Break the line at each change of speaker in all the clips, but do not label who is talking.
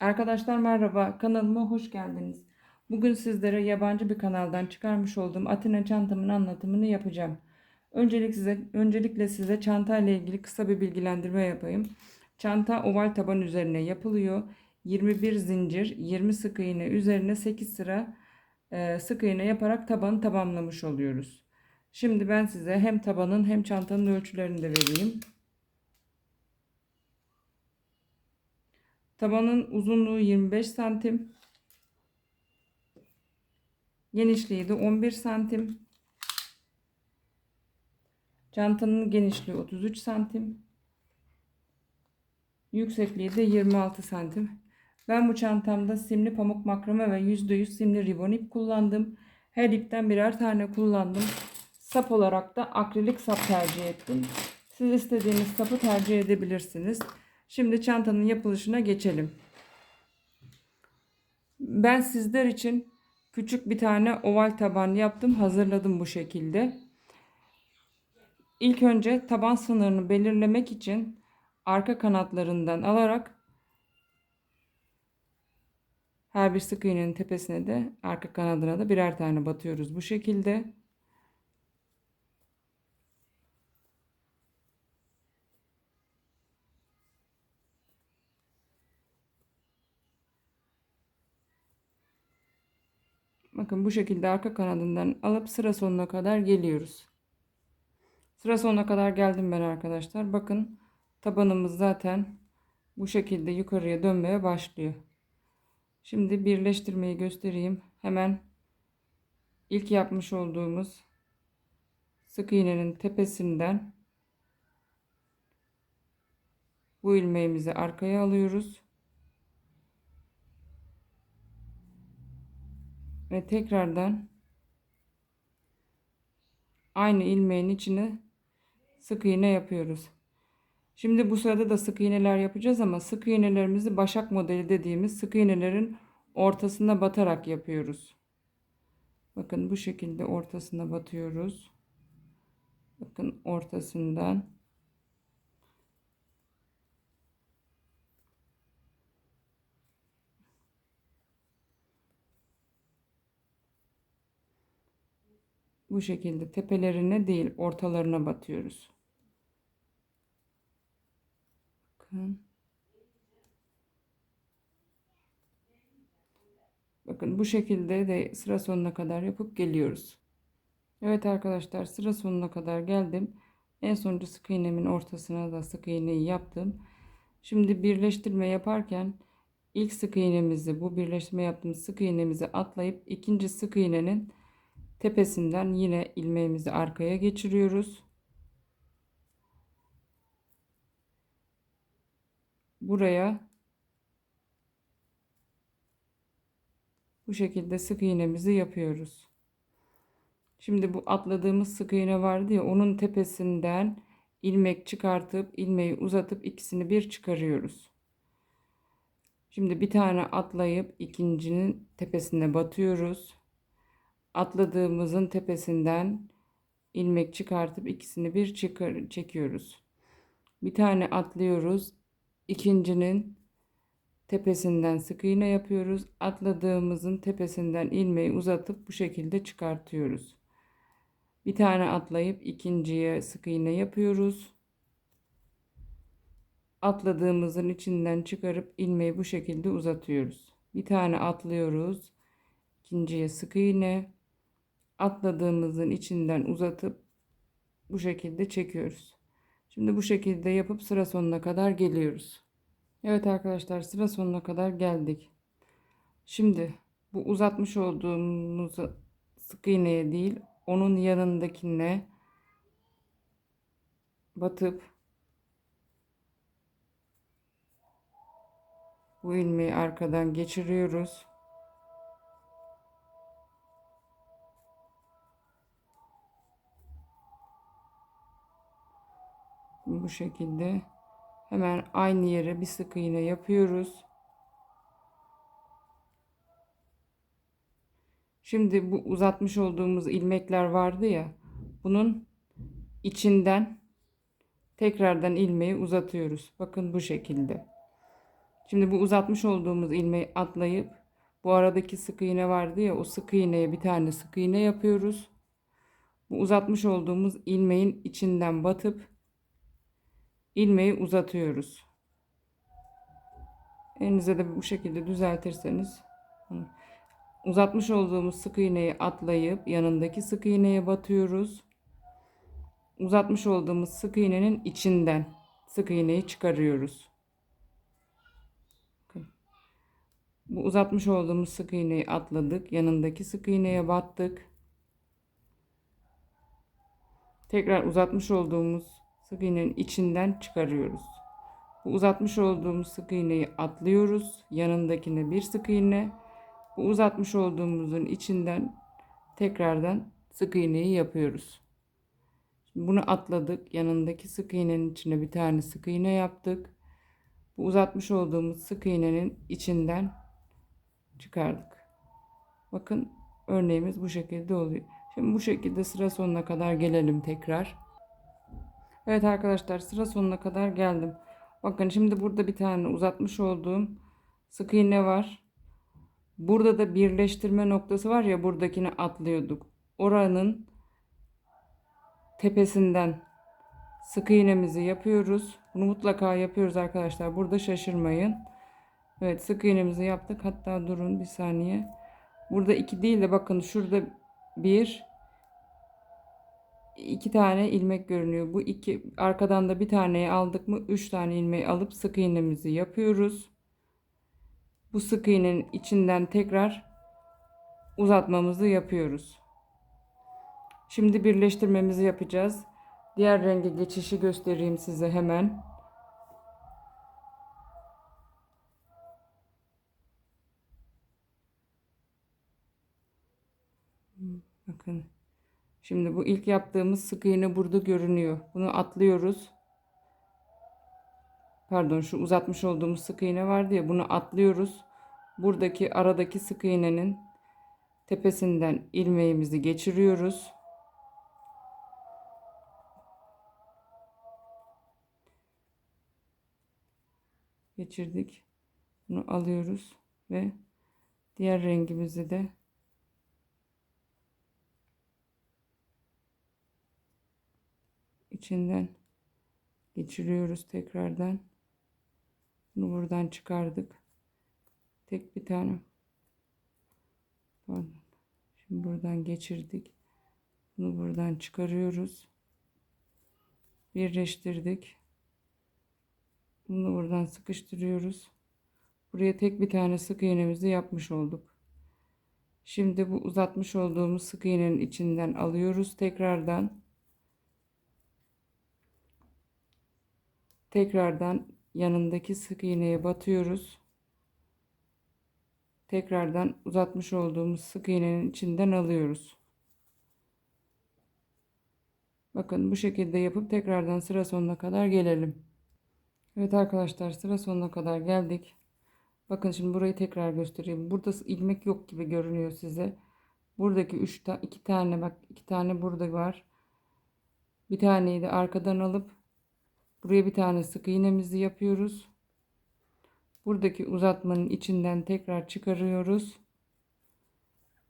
Arkadaşlar merhaba, kanalıma hoş geldiniz. Bugün sizlere yabancı bir kanaldan çıkarmış olduğum Atina çantamın anlatımını yapacağım. Öncelik size, öncelikle size çanta ile ilgili kısa bir bilgilendirme yapayım. Çanta oval taban üzerine yapılıyor. 21 zincir, 20 sık iğne üzerine 8 sıra e, sık iğne yaparak tabanı tamamlamış oluyoruz. Şimdi ben size hem tabanın hem çantanın ölçülerini de vereyim. Tabanın uzunluğu 25 santim. Genişliği de 11 santim. Çantanın genişliği 33 santim. Yüksekliği de 26 santim. Ben bu çantamda simli pamuk makrame ve %100 simli ribon ip kullandım. Her ipten birer tane kullandım. Sap olarak da akrilik sap tercih ettim. Siz istediğiniz sapı tercih edebilirsiniz. Şimdi çantanın yapılışına geçelim. Ben sizler için küçük bir tane oval taban yaptım. Hazırladım bu şekilde. İlk önce taban sınırını belirlemek için arka kanatlarından alarak her bir sık iğnenin tepesine de arka kanadına da birer tane batıyoruz bu şekilde. Bakın bu şekilde arka kanadından alıp sıra sonuna kadar geliyoruz. Sıra sonuna kadar geldim ben arkadaşlar. Bakın tabanımız zaten bu şekilde yukarıya dönmeye başlıyor. Şimdi birleştirmeyi göstereyim. Hemen ilk yapmış olduğumuz sık iğnenin tepesinden bu ilmeğimizi arkaya alıyoruz. Ve tekrardan aynı ilmeğin içine sık iğne yapıyoruz. Şimdi bu sırada da sık iğneler yapacağız ama sık iğnelerimizi başak modeli dediğimiz sık iğnelerin ortasına batarak yapıyoruz. Bakın bu şekilde ortasına batıyoruz. Bakın ortasından bu şekilde tepelerine değil ortalarına batıyoruz. Bakın. Bakın bu şekilde de sıra sonuna kadar yapıp geliyoruz. Evet arkadaşlar sıra sonuna kadar geldim. En sonuncu sık iğnemin ortasına da sık iğneyi yaptım. Şimdi birleştirme yaparken ilk sık iğnemizi bu birleştirme yaptığımız sık iğnemizi atlayıp ikinci sık iğnenin tepesinden yine ilmeğimizi arkaya geçiriyoruz. Buraya bu şekilde sık iğnemizi yapıyoruz. Şimdi bu atladığımız sık iğne vardı ya onun tepesinden ilmek çıkartıp ilmeği uzatıp ikisini bir çıkarıyoruz. Şimdi bir tane atlayıp ikincinin tepesine batıyoruz atladığımızın tepesinden ilmek çıkartıp ikisini bir çıkar çekiyoruz. Bir tane atlıyoruz. İkincinin tepesinden sık iğne yapıyoruz. Atladığımızın tepesinden ilmeği uzatıp bu şekilde çıkartıyoruz. Bir tane atlayıp ikinciye sık iğne yapıyoruz. Atladığımızın içinden çıkarıp ilmeği bu şekilde uzatıyoruz. Bir tane atlıyoruz. İkinciye sık iğne atladığımızın içinden uzatıp bu şekilde çekiyoruz. Şimdi bu şekilde yapıp sıra sonuna kadar geliyoruz. Evet arkadaşlar sıra sonuna kadar geldik. Şimdi bu uzatmış olduğumuz sık iğneye değil onun yanındakine batıp bu ilmeği arkadan geçiriyoruz. Bu şekilde hemen aynı yere bir sık iğne yapıyoruz. Şimdi bu uzatmış olduğumuz ilmekler vardı ya bunun içinden tekrardan ilmeği uzatıyoruz. Bakın bu şekilde. Şimdi bu uzatmış olduğumuz ilmeği atlayıp bu aradaki sık iğne vardı ya o sık iğneye bir tane sık iğne yapıyoruz. Bu uzatmış olduğumuz ilmeğin içinden batıp ilmeği uzatıyoruz. Elinize de bu şekilde düzeltirseniz uzatmış olduğumuz sık iğneyi atlayıp yanındaki sık iğneye batıyoruz. Uzatmış olduğumuz sık iğnenin içinden sık iğneyi çıkarıyoruz. Bu uzatmış olduğumuz sık iğneyi atladık. Yanındaki sık iğneye battık. Tekrar uzatmış olduğumuz sık iğnenin içinden çıkarıyoruz. Bu uzatmış olduğumuz sık iğneyi atlıyoruz. Yanındakine bir sık iğne. Bu uzatmış olduğumuzun içinden tekrardan sık iğneyi yapıyoruz. Şimdi bunu atladık. Yanındaki sık iğnenin içine bir tane sık iğne yaptık. Bu uzatmış olduğumuz sık iğnenin içinden çıkardık. Bakın örneğimiz bu şekilde oluyor. Şimdi bu şekilde sıra sonuna kadar gelelim tekrar. Evet arkadaşlar sıra sonuna kadar geldim. Bakın şimdi burada bir tane uzatmış olduğum sık iğne var. Burada da birleştirme noktası var ya buradakini atlıyorduk. Oranın tepesinden sık iğnemizi yapıyoruz. Bunu mutlaka yapıyoruz arkadaşlar. Burada şaşırmayın. Evet sık iğnemizi yaptık. Hatta durun bir saniye. Burada iki değil de bakın şurada bir iki tane ilmek görünüyor. Bu iki arkadan da bir taneyi aldık mı üç tane ilmeği alıp sık iğnemizi yapıyoruz. Bu sık iğnenin içinden tekrar uzatmamızı yapıyoruz. Şimdi birleştirmemizi yapacağız. Diğer renge geçişi göstereyim size hemen. Bakın. Şimdi bu ilk yaptığımız sık iğne burada görünüyor. Bunu atlıyoruz. Pardon şu uzatmış olduğumuz sık iğne vardı ya bunu atlıyoruz. Buradaki aradaki sık iğnenin tepesinden ilmeğimizi geçiriyoruz. Geçirdik. Bunu alıyoruz ve diğer rengimizi de içinden geçiriyoruz tekrardan. Bunu buradan çıkardık. Tek bir tane. Pardon. Şimdi buradan geçirdik. Bunu buradan çıkarıyoruz. Birleştirdik. Bunu buradan sıkıştırıyoruz. Buraya tek bir tane sık iğnemizi yapmış olduk. Şimdi bu uzatmış olduğumuz sık iğnenin içinden alıyoruz tekrardan. Tekrardan yanındaki sık iğneye batıyoruz. Tekrardan uzatmış olduğumuz sık iğnenin içinden alıyoruz. Bakın bu şekilde yapıp tekrardan sıra sonuna kadar gelelim. Evet arkadaşlar sıra sonuna kadar geldik. Bakın şimdi burayı tekrar göstereyim. Burada ilmek yok gibi görünüyor size. Buradaki 3 ta 2 tane bak 2 tane burada var. Bir taneyi de arkadan alıp Buraya bir tane sık iğnemizi yapıyoruz. Buradaki uzatmanın içinden tekrar çıkarıyoruz.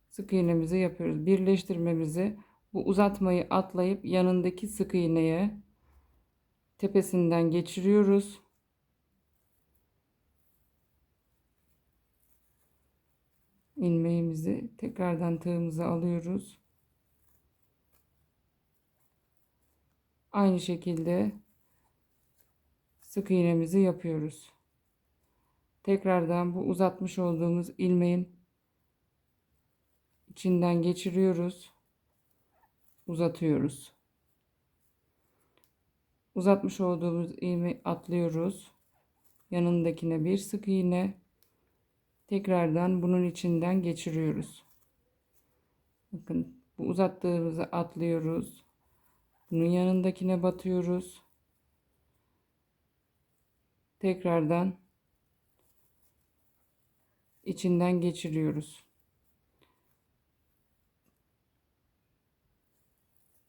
Sık iğnemizi yapıyoruz. Birleştirmemizi bu uzatmayı atlayıp yanındaki sık iğneye tepesinden geçiriyoruz. ilmeğimizi tekrardan tığımızı alıyoruz. Aynı şekilde sık iğnemizi yapıyoruz. Tekrardan bu uzatmış olduğumuz ilmeğin içinden geçiriyoruz. Uzatıyoruz. Uzatmış olduğumuz ilmeği atlıyoruz. Yanındakine bir sık iğne. Tekrardan bunun içinden geçiriyoruz. Bakın bu uzattığımızı atlıyoruz. Bunun yanındakine batıyoruz tekrardan içinden geçiriyoruz.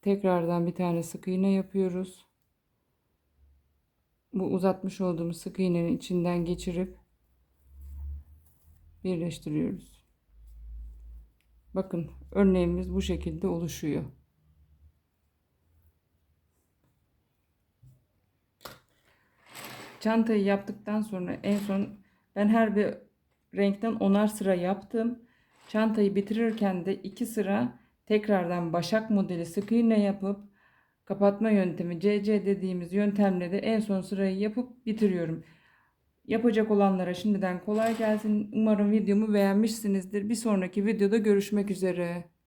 Tekrardan bir tane sık iğne yapıyoruz. Bu uzatmış olduğumuz sık iğnenin içinden geçirip birleştiriyoruz. Bakın örneğimiz bu şekilde oluşuyor. Çantayı yaptıktan sonra en son ben her bir renkten onar sıra yaptım. Çantayı bitirirken de iki sıra tekrardan başak modeli sık iğne yapıp kapatma yöntemi CC dediğimiz yöntemle de en son sırayı yapıp bitiriyorum. Yapacak olanlara şimdiden kolay gelsin. Umarım videomu beğenmişsinizdir. Bir sonraki videoda görüşmek üzere.